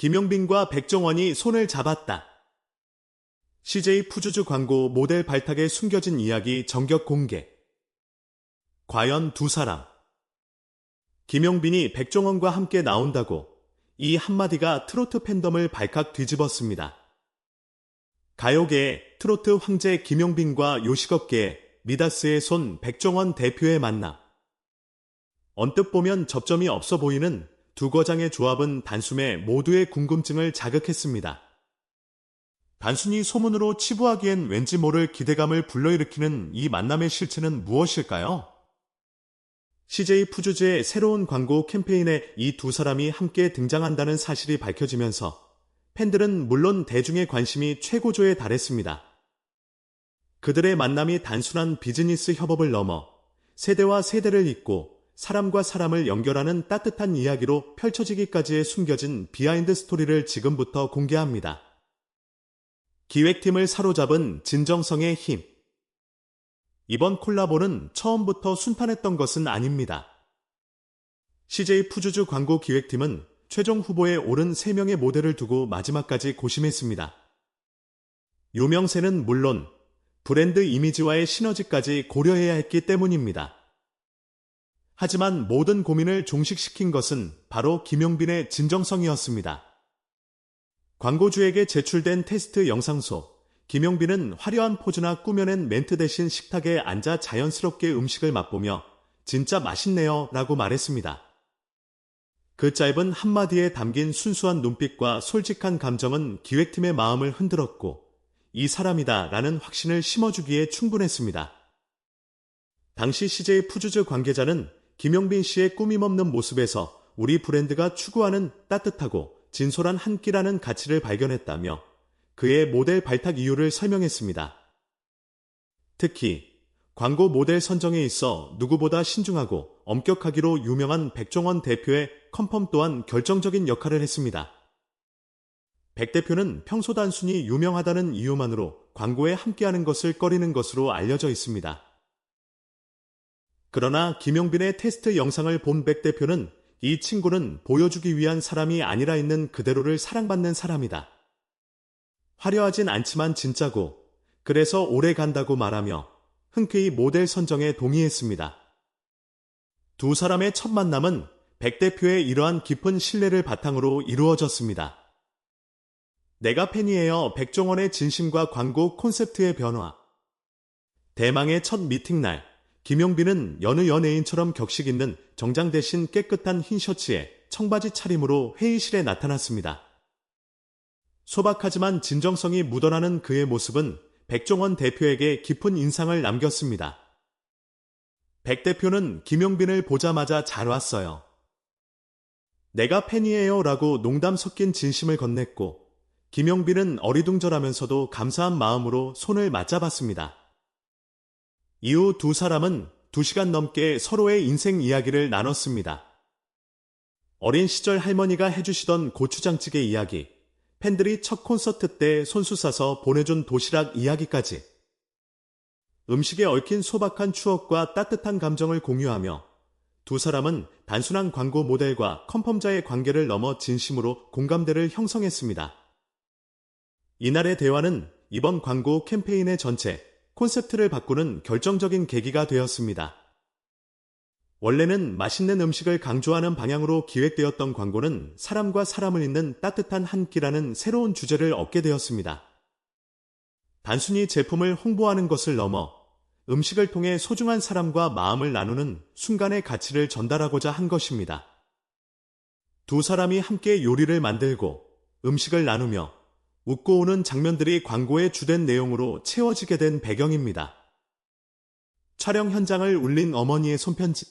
김용빈과 백종원이 손을 잡았다. CJ 푸주즈 광고 모델 발탁에 숨겨진 이야기 전격 공개. 과연 두 사람. 김용빈이 백종원과 함께 나온다고 이 한마디가 트로트 팬덤을 발칵 뒤집었습니다. 가요계의 트로트 황제 김용빈과 요식업계의 미다스의 손 백종원 대표의 만남. 언뜻 보면 접점이 없어 보이는 두 거장의 조합은 단숨에 모두의 궁금증을 자극했습니다. 단순히 소문으로 치부하기엔 왠지 모를 기대감을 불러일으키는 이 만남의 실체는 무엇일까요? CJ 푸주즈의 새로운 광고 캠페인에 이 두 사람이 함께 등장한다는 사실이 밝혀지면서 팬들은 물론 대중의 관심이 최고조에 달했습니다. 그들의 만남이 단순한 비즈니스 협업을 넘어 세대와 세대를 잇고 사람과 사람을 연결하는 따뜻한 이야기로 펼쳐지기까지의 숨겨진 비하인드 스토리를 지금부터 공개합니다. 기획팀을 사로잡은 진정성의 힘. 이번 콜라보는 처음부터 순탄했던 것은 아닙니다. CJ 푸주즈 광고 기획팀은 최종 후보에 오른 3명의 모델을 두고 마지막까지 고심했습니다. 유명세는 물론 브랜드 이미지와의 시너지까지 고려해야 했기 때문입니다. 하지만 모든 고민을 종식시킨 것은 바로 김용빈의 진정성이었습니다. 광고주에게 제출된 테스트 영상소, 김용빈은 화려한 포즈나 꾸며낸 멘트 대신 식탁에 앉아 자연스럽게 음식을 맛보며 진짜 맛있네요 라고 말했습니다. 그 짧은 한마디에 담긴 순수한 눈빛과 솔직한 감정은 기획팀의 마음을 흔들었고 이 사람이다 라는 확신을 심어주기에 충분했습니다. 당시 CJ 푸주즈 관계자는 김용빈 씨의 꾸밈없는 모습에서 우리 브랜드가 추구하는 따뜻하고 진솔한 한 끼라는 가치를 발견했다며 그의 모델 발탁 이유를 설명했습니다. 특히 광고 모델 선정에 있어 누구보다 신중하고 엄격하기로 유명한 백종원 대표의 컨펌 또한 결정적인 역할을 했습니다. 백 대표는 평소 단순히 유명하다는 이유만으로 광고에 함께하는 것을 꺼리는 것으로 알려져 있습니다. 그러나 김용빈의 테스트 영상을 본 백 대표는 이 친구는 보여주기 위한 사람이 아니라 있는 그대로를 사랑받는 사람이다. 화려하진 않지만 진짜고 그래서 오래 간다고 말하며 흔쾌히 모델 선정에 동의했습니다. 두 사람의 첫 만남은 백 대표의 이러한 깊은 신뢰를 바탕으로 이루어졌습니다. 내가 팬이에요. 백종원의 진심과 광고 콘셉트의 변화. 대망의 첫 미팅날, 김용빈은 여느 연예인처럼 격식 있는 정장 대신 깨끗한 흰 셔츠에 청바지 차림으로 회의실에 나타났습니다. 소박하지만 진정성이 묻어나는 그의 모습은 백종원 대표에게 깊은 인상을 남겼습니다. 백 대표는 김용빈을 보자마자 잘 왔어요. 내가 팬이에요 라고 농담 섞인 진심을 건넸고 김용빈은 어리둥절하면서도 감사한 마음으로 손을 맞잡았습니다. 이후 두 사람은 두 시간 넘게 서로의 인생 이야기를 나눴습니다. 어린 시절 할머니가 해주시던 고추장찌개 이야기, 팬들이 첫 콘서트 때 손수 사서 보내준 도시락 이야기까지 음식에 얽힌 소박한 추억과 따뜻한 감정을 공유하며 두 사람은 단순한 광고 모델과 컨펌자의 관계를 넘어 진심으로 공감대를 형성했습니다. 이날의 대화는 이번 광고 캠페인의 전체 콘셉트를 바꾸는 결정적인 계기가 되었습니다. 원래는 맛있는 음식을 강조하는 방향으로 기획되었던 광고는 사람과 사람을 잇는 따뜻한 한 끼라는 새로운 주제를 얻게 되었습니다. 단순히 제품을 홍보하는 것을 넘어 음식을 통해 소중한 사람과 마음을 나누는 순간의 가치를 전달하고자 한 것입니다. 두 사람이 함께 요리를 만들고 음식을 나누며 웃고 오는 장면들이 광고의 주된 내용으로 채워지게 된 배경입니다. 촬영 현장을 울린 어머니의 손편지.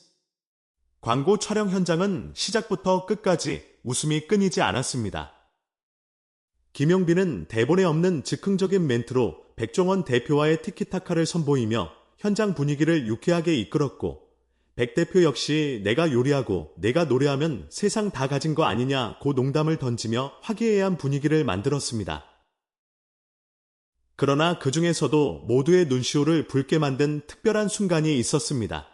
광고 촬영 현장은 시작부터 끝까지 웃음이 끊이지 않았습니다. 김용빈은 대본에 없는 즉흥적인 멘트로 백종원 대표와의 티키타카를 선보이며 현장 분위기를 유쾌하게 이끌었고 백 대표 역시 내가 요리하고 내가 노래하면 세상 다 가진 거 아니냐 고 농담을 던지며 화기애애한 분위기를 만들었습니다. 그러나 그 중에서도 모두의 눈시울을 붉게 만든 특별한 순간이 있었습니다.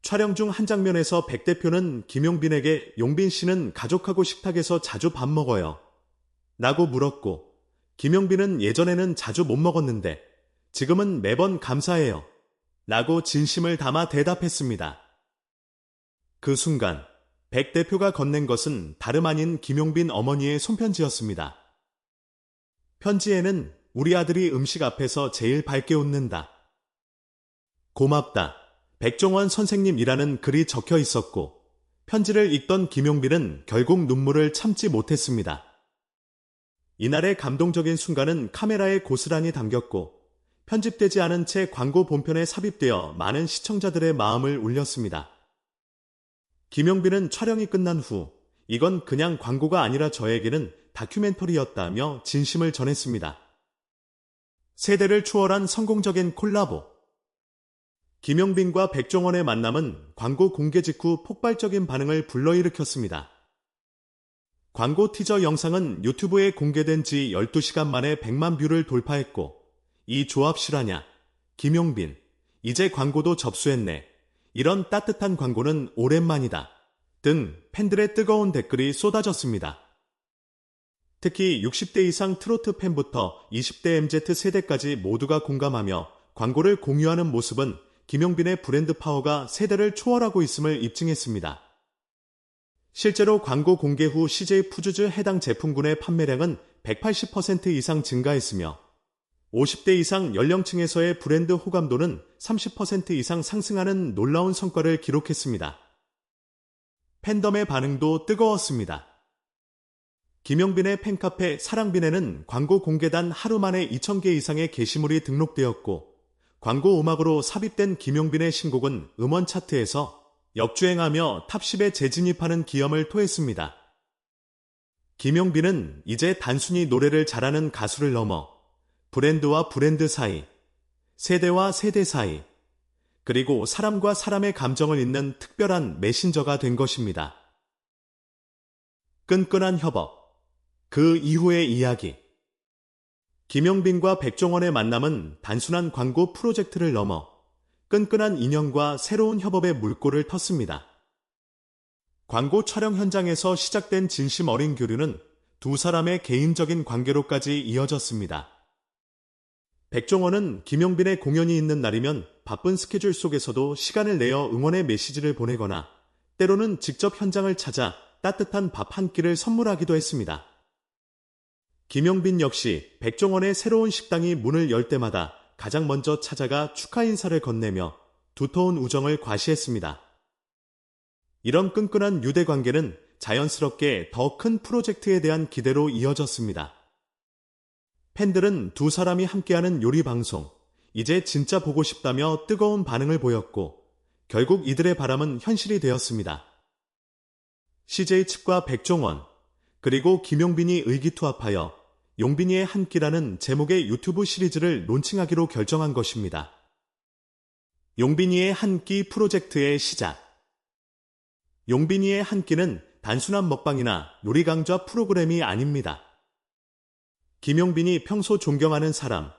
촬영 중 한 장면에서 백 대표는 김용빈에게 용빈 씨는 가족하고 식탁에서 자주 밥 먹어요. 라고 물었고, 김용빈은 예전에는 자주 못 먹었는데, 지금은 매번 감사해요. 라고 진심을 담아 대답했습니다. 그 순간, 백 대표가 건넨 것은 다름 아닌 김용빈 어머니의 손편지였습니다. 편지에는 우리 아들이 음식 앞에서 제일 밝게 웃는다. 고맙다. 백종원 선생님이라는 글이 적혀 있었고, 편지를 읽던 김용빈은 결국 눈물을 참지 못했습니다. 이날의 감동적인 순간은 카메라에 고스란히 담겼고, 편집되지 않은 채 광고 본편에 삽입되어 많은 시청자들의 마음을 울렸습니다. 김용빈은 촬영이 끝난 후, 이건 그냥 광고가 아니라 저에게는 다큐멘터리였다며 진심을 전했습니다. 세대를 초월한 성공적인 콜라보. 김용빈과 백종원의 만남은 광고 공개 직후 폭발적인 반응을 불러일으켰습니다. 광고 티저 영상은 유튜브에 공개된 지 12시간 만에 100만 뷰를 돌파했고, 이 조합 실화냐? 김용빈, 이제 광고도 접수했네. 이런 따뜻한 광고는 오랜만이다. 등 팬들의 뜨거운 댓글이 쏟아졌습니다. 특히 60대 이상 트로트 팬부터 20대 MZ 세대까지 모두가 공감하며 광고를 공유하는 모습은 김용빈의 브랜드 파워가 세대를 초월하고 있음을 입증했습니다. 실제로 광고 공개 후 CJ 푸즈즈 해당 제품군의 판매량은 180% 이상 증가했으며 50대 이상 연령층에서의 브랜드 호감도는 30% 이상 상승하는 놀라운 성과를 기록했습니다. 팬덤의 반응도 뜨거웠습니다. 김영빈의 팬카페 사랑빈에는 광고 공개 단 하루 만에 2,000개 이상의 게시물이 등록되었고, 광고 음악으로 삽입된 김용빈의 신곡은 음원 차트에서 역주행하며 탑10에 재진입하는 기염을 토했습니다. 김용빈은 이제 단순히 노래를 잘하는 가수를 넘어 브랜드와 브랜드 사이, 세대와 세대 사이, 그리고 사람과 사람의 감정을 잇는 특별한 메신저가 된 것입니다. 끈끈한 협업. 그 이후의 이야기. 김용빈과 백종원의 만남은 단순한 광고 프로젝트를 넘어 끈끈한 인연과 새로운 협업의 물꼬를 텄습니다. 광고 촬영 현장에서 시작된 진심 어린 교류는 두 사람의 개인적인 관계로까지 이어졌습니다. 백종원은 김용빈의 공연이 있는 날이면 바쁜 스케줄 속에서도 시간을 내어 응원의 메시지를 보내거나 때로는 직접 현장을 찾아 따뜻한 밥 한 끼를 선물하기도 했습니다. 김용빈 역시 백종원의 새로운 식당이 문을 열 때마다 가장 먼저 찾아가 축하 인사를 건네며 두터운 우정을 과시했습니다. 이런 끈끈한 유대 관계는 자연스럽게 더 큰 프로젝트에 대한 기대로 이어졌습니다. 팬들은 두 사람이 함께하는 요리 방송, 이제 진짜 보고 싶다며 뜨거운 반응을 보였고, 결국 이들의 바람은 현실이 되었습니다. CJ 측과 백종원, 그리고 김용빈이 의기투합하여 용빈이의 한 끼라는 제목의 유튜브 시리즈를 론칭하기로 결정한 것입니다. 용빈이의 한 끼 프로젝트의 시작. 용빈이의 한 끼는 단순한 먹방이나 요리 강좌 프로그램이 아닙니다. 김용빈이 평소 존경하는 사람,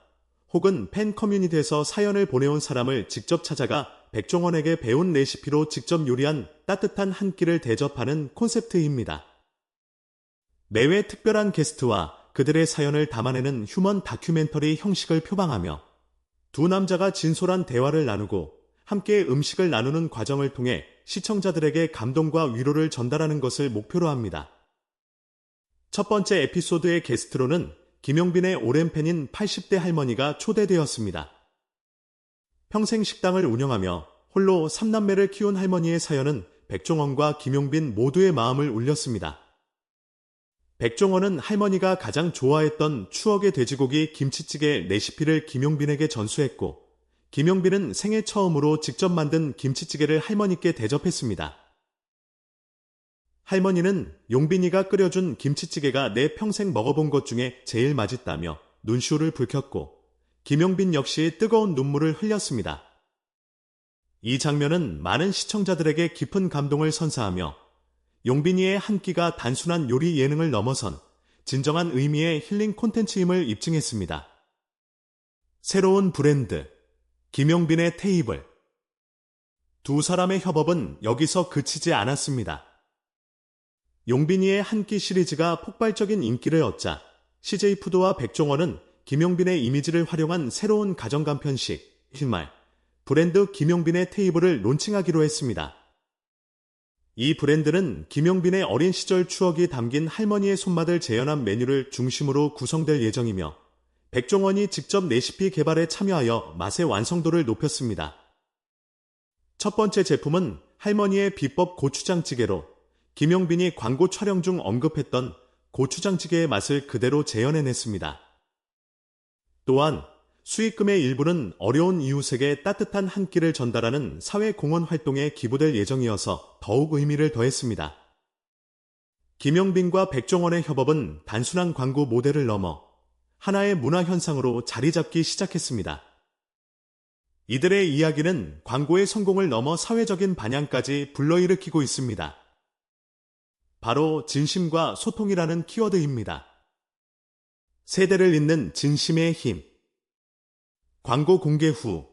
혹은 팬 커뮤니티에서 사연을 보내온 사람을 직접 찾아가 백종원에게 배운 레시피로 직접 요리한 따뜻한 한 끼를 대접하는 콘셉트입니다. 매회 특별한 게스트와 그들의 사연을 담아내는 휴먼 다큐멘터리 형식을 표방하며 두 남자가 진솔한 대화를 나누고 함께 음식을 나누는 과정을 통해 시청자들에게 감동과 위로를 전달하는 것을 목표로 합니다. 첫 번째 에피소드의 게스트로는 김용빈의 오랜 팬인 80대 할머니가 초대되었습니다. 평생 식당을 운영하며 홀로 3남매를 키운 할머니의 사연은 백종원과 김용빈 모두의 마음을 울렸습니다. 백종원은 할머니가 가장 좋아했던 추억의 돼지고기 김치찌개 레시피를 김용빈에게 전수했고, 김용빈은 생애 처음으로 직접 만든 김치찌개를 할머니께 대접했습니다. 할머니는 용빈이가 끓여준 김치찌개가 내 평생 먹어본 것 중에 제일 맛있다며 눈시울을 붉혔고, 김용빈 역시 뜨거운 눈물을 흘렸습니다. 이 장면은 많은 시청자들에게 깊은 감동을 선사하며 용빈이의 한 끼가 단순한 요리 예능을 넘어선 진정한 의미의 힐링 콘텐츠임을 입증했습니다. 새로운 브랜드, 김용빈의 테이블. 두 사람의 협업은 여기서 그치지 않았습니다. 용빈이의 한 끼 시리즈가 폭발적인 인기를 얻자 CJ 푸드와 백종원은 김용빈의 이미지를 활용한 새로운 가정 간편식, 흰말, 브랜드 김용빈의 테이블을 론칭하기로 했습니다. 이 브랜드는 김용빈의 어린 시절 추억이 담긴 할머니의 손맛을 재현한 메뉴를 중심으로 구성될 예정이며 백종원이 직접 레시피 개발에 참여하여 맛의 완성도를 높였습니다. 첫 번째 제품은 할머니의 비법 고추장찌개로 김용빈이 광고 촬영 중 언급했던 고추장찌개의 맛을 그대로 재현해냈습니다. 또한 수익금의 일부는 어려운 이웃에게 따뜻한 한 끼를 전달하는 사회공헌 활동에 기부될 예정이어서 더욱 의미를 더했습니다. 김영빈과 백종원의 협업은 단순한 광고 모델을 넘어 하나의 문화 현상으로 자리 잡기 시작했습니다. 이들의 이야기는 광고의 성공을 넘어 사회적인 반향까지 불러일으키고 있습니다. 바로 진심과 소통이라는 키워드입니다. 세대를 잇는 진심의 힘. 광고 공개 후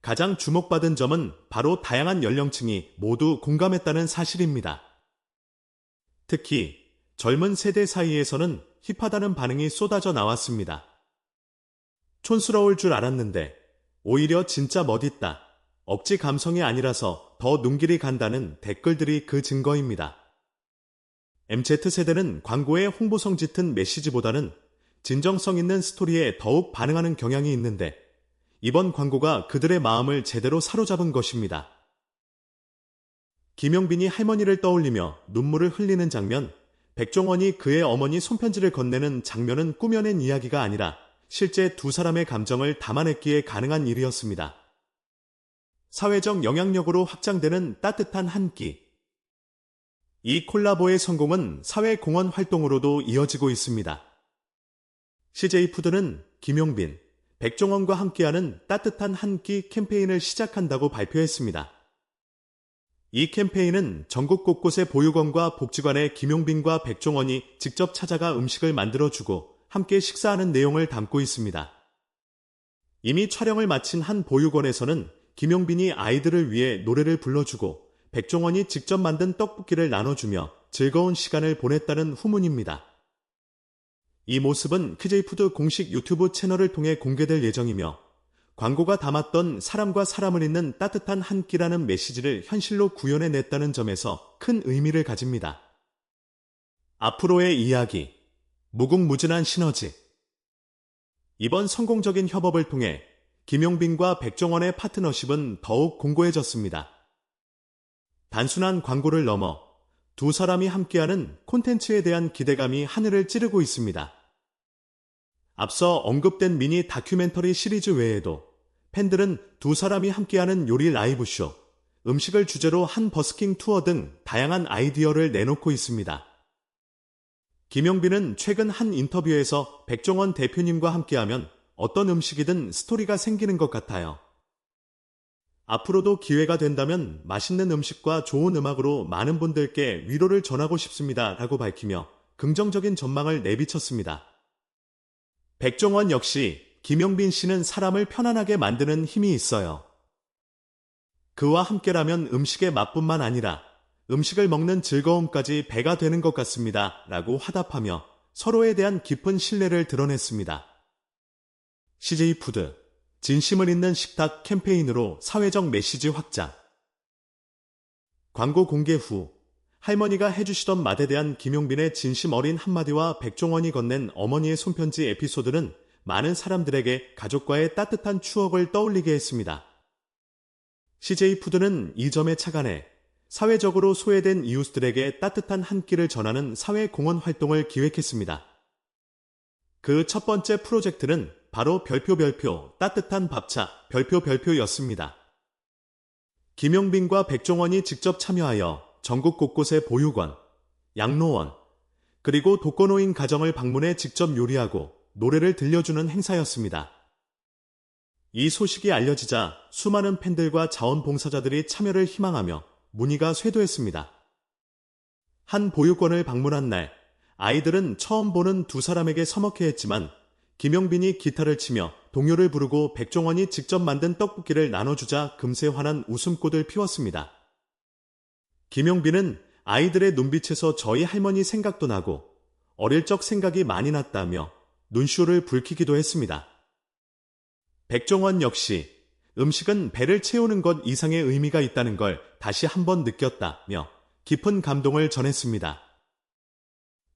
가장 주목받은 점은 바로 다양한 연령층이 모두 공감했다는 사실입니다. 특히 젊은 세대 사이에서는 힙하다는 반응이 쏟아져 나왔습니다. 촌스러울 줄 알았는데 오히려 진짜 멋있다. 억지 감성이 아니라서 더 눈길이 간다는 댓글들이 그 증거입니다. MZ세대는 광고의 홍보성 짙은 메시지보다는 진정성 있는 스토리에 더욱 반응하는 경향이 있는데 이번 광고가 그들의 마음을 제대로 사로잡은 것입니다. 김영빈이 할머니를 떠올리며 눈물을 흘리는 장면, 백종원이 그의 어머니 손편지를 건네는 장면은 꾸며낸 이야기가 아니라 실제 두 사람의 감정을 담아냈기에 가능한 일이었습니다. 사회적 영향력으로 확장되는 따뜻한 한 끼. 이 콜라보의 성공은 사회공헌 활동으로도 이어지고 있습니다. CJ푸드는 김용빈, 백종원과 함께하는 따뜻한 한 끼 캠페인을 시작한다고 발표했습니다. 이 캠페인은 전국 곳곳의 보육원과 복지관에 김용빈과 백종원이 직접 찾아가 음식을 만들어주고 함께 식사하는 내용을 담고 있습니다. 이미 촬영을 마친 한 보육원에서는 김용빈이 아이들을 위해 노래를 불러주고 백종원이 직접 만든 떡볶이를 나눠주며 즐거운 시간을 보냈다는 후문입니다. 이 모습은 크제이푸드 공식 유튜브 채널을 통해 공개될 예정이며 광고가 담았던 사람과 사람을 잇는 따뜻한 한 끼라는 메시지를 현실로 구현해냈다는 점에서 큰 의미를 가집니다. 앞으로의 이야기 무궁무진한 시너지 이번 성공적인 협업을 통해 김용빈과 백종원의 파트너십은 더욱 공고해졌습니다. 단순한 광고를 넘어 두 사람이 함께하는 콘텐츠에 대한 기대감이 하늘을 찌르고 있습니다. 앞서 언급된 미니 다큐멘터리 시리즈 외에도 팬들은 두 사람이 함께하는 요리 라이브쇼, 음식을 주제로 한 버스킹 투어 등 다양한 아이디어를 내놓고 있습니다. 김용빈은 최근 한 인터뷰에서 백종원 대표님과 함께하면 어떤 음식이든 스토리가 생기는 것 같아요. 앞으로도 기회가 된다면 맛있는 음식과 좋은 음악으로 많은 분들께 위로를 전하고 싶습니다. 라고 밝히며 긍정적인 전망을 내비쳤습니다. 백종원 역시 김영빈 씨는 사람을 편안하게 만드는 힘이 있어요. 그와 함께라면 음식의 맛뿐만 아니라 음식을 먹는 즐거움까지 배가 되는 것 같습니다. 라고 화답하며 서로에 대한 깊은 신뢰를 드러냈습니다. CJ푸드 진심을 잇는 식탁 캠페인으로 사회적 메시지 확장. 광고 공개 후 할머니가 해주시던 맛에 대한 김용빈의 진심 어린 한마디와 백종원이 건넨 어머니의 손편지 에피소드는 많은 사람들에게 가족과의 따뜻한 추억을 떠올리게 했습니다. CJ푸드는 이 점에 착안해 사회적으로 소외된 이웃들에게 따뜻한 한 끼를 전하는 사회공헌 활동을 기획했습니다. 그 첫 번째 프로젝트는 바로 별표 별표 따뜻한 밥차 별표 별표였습니다. 김용빈과 백종원이 직접 참여하여 전국 곳곳의 보육원, 양로원, 그리고 독거노인 가정을 방문해 직접 요리하고 노래를 들려주는 행사였습니다. 이 소식이 알려지자 수많은 팬들과 자원봉사자들이 참여를 희망하며 문의가 쇄도했습니다. 한 보육원을 방문한 날, 아이들은 처음 보는 두 사람에게 서먹해 했지만 김영빈이 기타를 치며 동요를 부르고 백종원이 직접 만든 떡볶이를 나눠주자 금세 환한 웃음꽃을 피웠습니다. 김용빈은 아이들의 눈빛에서 저희 할머니 생각도 나고 어릴 적 생각이 많이 났다며 눈쇼를 붉히기도 했습니다. 백종원 역시 음식은 배를 채우는 것 이상의 의미가 있다는 걸 다시 한번 느꼈다며 깊은 감동을 전했습니다.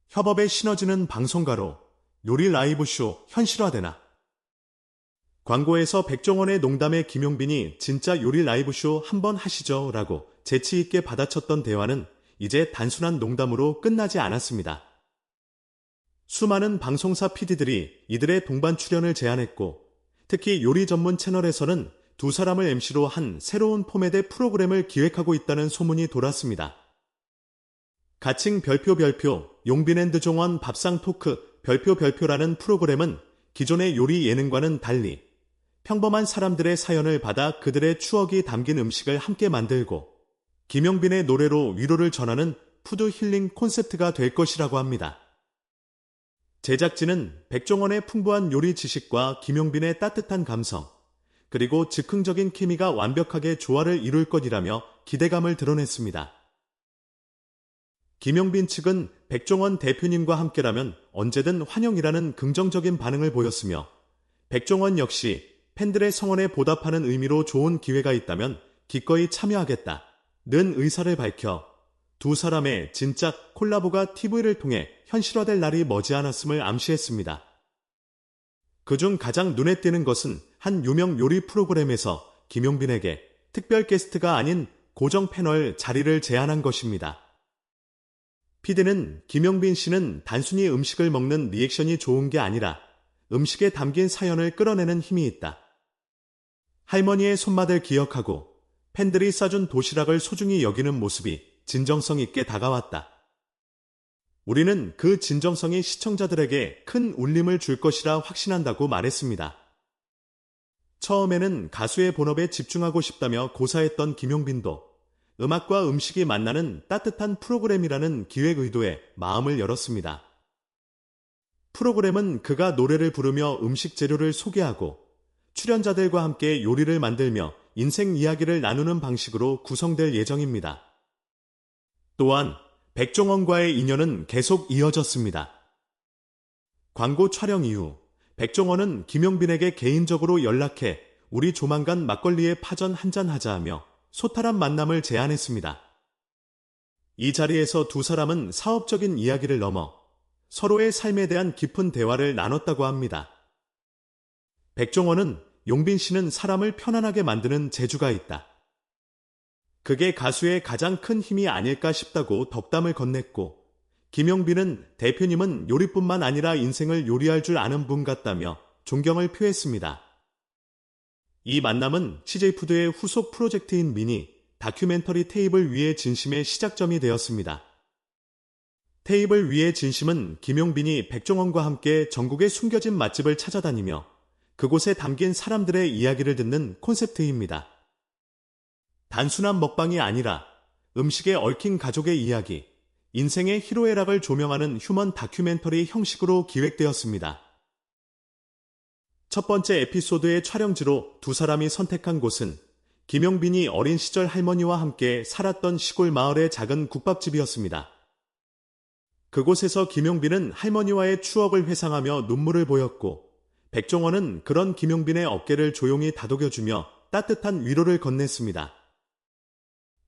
협업에 신어지는 방송가로 요리 라이브쇼 현실화되나? 광고에서 백종원의 농담에 김용빈이 진짜 요리 라이브쇼 한번 하시죠 라고 재치 있게 받아쳤던 대화는 이제 단순한 농담으로 끝나지 않았습니다. 수많은 방송사 PD들이 이들의 동반 출연을 제안했고 특히 요리 전문 채널에서는 두 사람을 MC로 한 새로운 포맷의 프로그램을 기획하고 있다는 소문이 돌았습니다. 가칭 별표 별표 용빈앤드 종원 밥상 토크 별표 별표라는 프로그램은 기존의 요리 예능과는 달리 평범한 사람들의 사연을 받아 그들의 추억이 담긴 음식을 함께 만들고 김용빈의 노래로 위로를 전하는 푸드 힐링 콘셉트가 될 것이라고 합니다. 제작진은 백종원의 풍부한 요리 지식과 김용빈의 따뜻한 감성, 그리고 즉흥적인 케미가 완벽하게 조화를 이룰 것이라며 기대감을 드러냈습니다. 김용빈 측은 백종원 대표님과 함께라면 언제든 환영이라는 긍정적인 반응을 보였으며 백종원 역시 팬들의 성원에 보답하는 의미로 좋은 기회가 있다면 기꺼이 참여하겠다. 는 의사를 밝혀 두 사람의 진짜 콜라보가 TV를 통해 현실화될 날이 머지않았음을 암시했습니다. 그중 가장 눈에 띄는 것은 한 유명 요리 프로그램에서 김용빈에게 특별 게스트가 아닌 고정 패널 자리를 제안한 것입니다. 피디는 김용빈 씨는 단순히 음식을 먹는 리액션이 좋은 게 아니라 음식에 담긴 사연을 끌어내는 힘이 있다. 할머니의 손맛을 기억하고 팬들이 싸준 도시락을 소중히 여기는 모습이 진정성 있게 다가왔다. 우리는 그 진정성이 시청자들에게 큰 울림을 줄 것이라 확신한다고 말했습니다. 처음에는 가수의 본업에 집중하고 싶다며 고사했던 김용빈도 음악과 음식이 만나는 따뜻한 프로그램이라는 기획 의도에 마음을 열었습니다. 프로그램은 그가 노래를 부르며 음식 재료를 소개하고 출연자들과 함께 요리를 만들며 인생 이야기를 나누는 방식으로 구성될 예정입니다. 또한 백종원과의 인연은 계속 이어졌습니다. 광고 촬영 이후 백종원은 김용빈에게 개인적으로 연락해 우리 조만간 막걸리에 파전 한잔 하자 하며 소탈한 만남을 제안했습니다. 이 자리에서 두 사람은 사업적인 이야기를 넘어 서로의 삶에 대한 깊은 대화를 나눴다고 합니다. 백종원은 용빈 씨는 사람을 편안하게 만드는 재주가 있다. 그게 가수의 가장 큰 힘이 아닐까 싶다고 덕담을 건넸고 김용빈은 대표님은 요리뿐만 아니라 인생을 요리할 줄 아는 분 같다며 존경을 표했습니다. 이 만남은 CJ푸드의 후속 프로젝트인 미니 다큐멘터리 테이블 위의 진심의 시작점이 되었습니다. 테이블 위의 진심은 김용빈이 백종원과 함께 전국의 숨겨진 맛집을 찾아다니며 그곳에 담긴 사람들의 이야기를 듣는 콘셉트입니다. 단순한 먹방이 아니라 음식에 얽힌 가족의 이야기, 인생의 희로애락을 조명하는 휴먼 다큐멘터리 형식으로 기획되었습니다. 첫 번째 에피소드의 촬영지로 두 사람이 선택한 곳은 김용빈이 어린 시절 할머니와 함께 살았던 시골 마을의 작은 국밥집이었습니다. 그곳에서 김용빈은 할머니와의 추억을 회상하며 눈물을 보였고 백종원은 그런 김용빈의 어깨를 조용히 다독여주며 따뜻한 위로를 건넸습니다.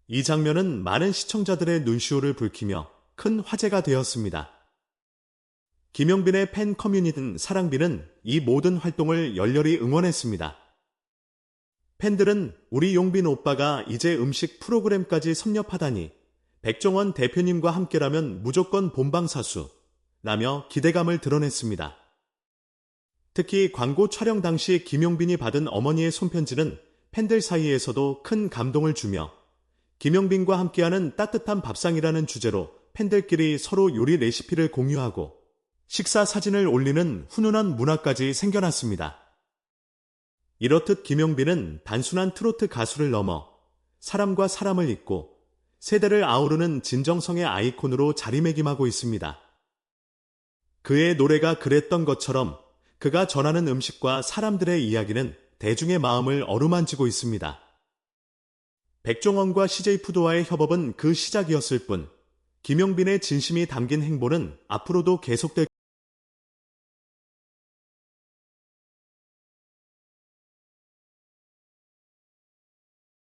이 장면은 많은 시청자들의 눈시울을 붉히며 큰 화제가 되었습니다. 김용빈의 팬 커뮤니티 사랑비는 이 모든 활동을 열렬히 응원했습니다. 팬들은 우리 용빈 오빠가 이제 음식 프로그램까지 섭렵하다니 백종원 대표님과 함께라면 무조건 본방사수 라며 기대감을 드러냈습니다. 특히 광고 촬영 당시 김용빈이 받은 어머니의 손편지는 팬들 사이에서도 큰 감동을 주며 김용빈과 함께하는 따뜻한 밥상이라는 주제로 팬들끼리 서로 요리 레시피를 공유하고 식사 사진을 올리는 훈훈한 문화까지 생겨났습니다. 이렇듯 김용빈은 단순한 트로트 가수를 넘어 사람과 사람을 잇고 세대를 아우르는 진정성의 아이콘으로 자리매김하고 있습니다. 그의 노래가 그랬던 것처럼 그가 전하는 음식과 사람들의 이야기는 대중의 마음을 어루만지고 있습니다. 백종원과 CJ푸드와의 협업은 그 시작이었을 뿐, 김용빈의 진심이 담긴 행보는 앞으로도 계속될